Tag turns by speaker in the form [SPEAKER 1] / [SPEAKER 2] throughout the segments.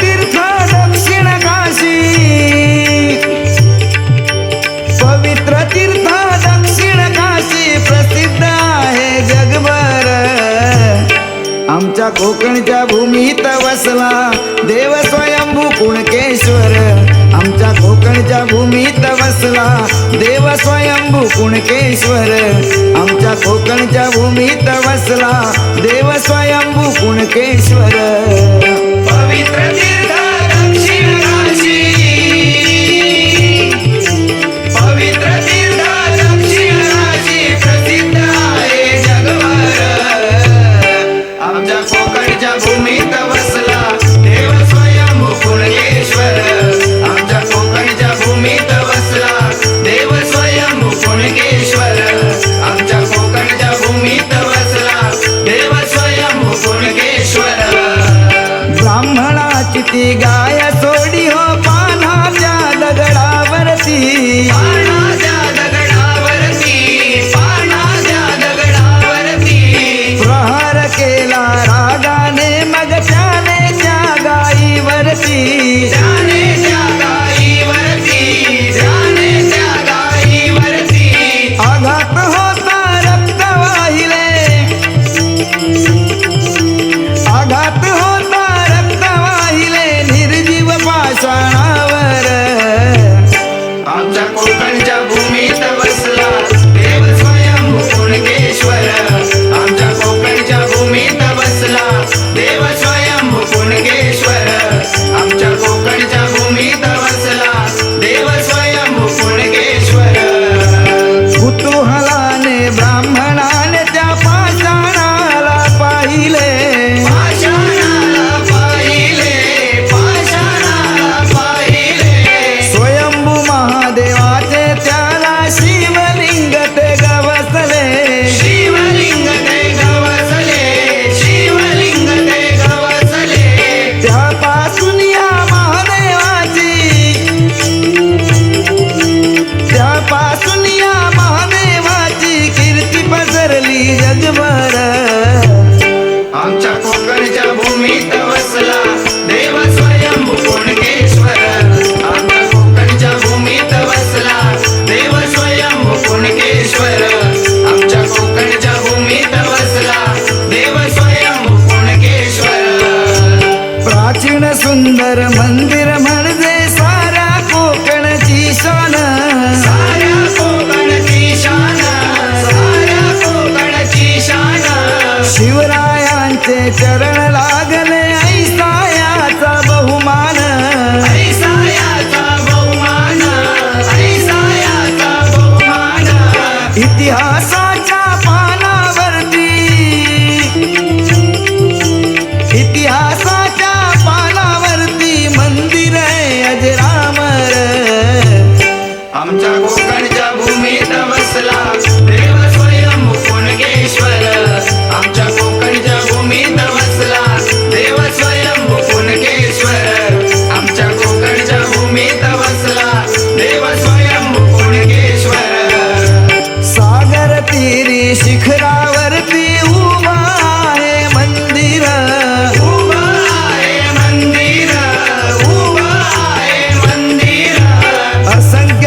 [SPEAKER 1] तीर्थ दक्षिण काशी पवित्र तीर्थ दक्षिण काशी प्रसिद्ध आहे जगभर। आमच्या कोकणच्या भूमीत वसला देव स्वयंभू कुणकेश्वर। आमच्या कोकणच्या भूमीत वसला देव स्वयंभू कुणकेश्वर। आमच्या कोकणच्या भूमीत वसला देव स्वयंभू कुणकेश्वर। कोकणच्या भूमीत वसला सुंदर मंदिर म्हणजे साऱ्या कोकणची शान. शान. शान. शिवरायांचे चरण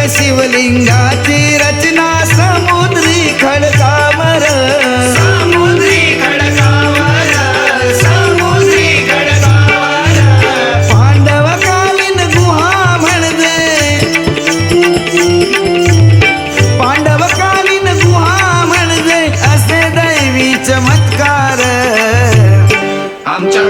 [SPEAKER 1] शिवलिंगाची रचना समुद्री खडकावर. समुद्री खडकावर समुद्री खडकावर. पांडवकालीन गुहा म्हणजे पांडवकालीन गुहा म्हणजे असे दैवी चमत्कार. आमच्या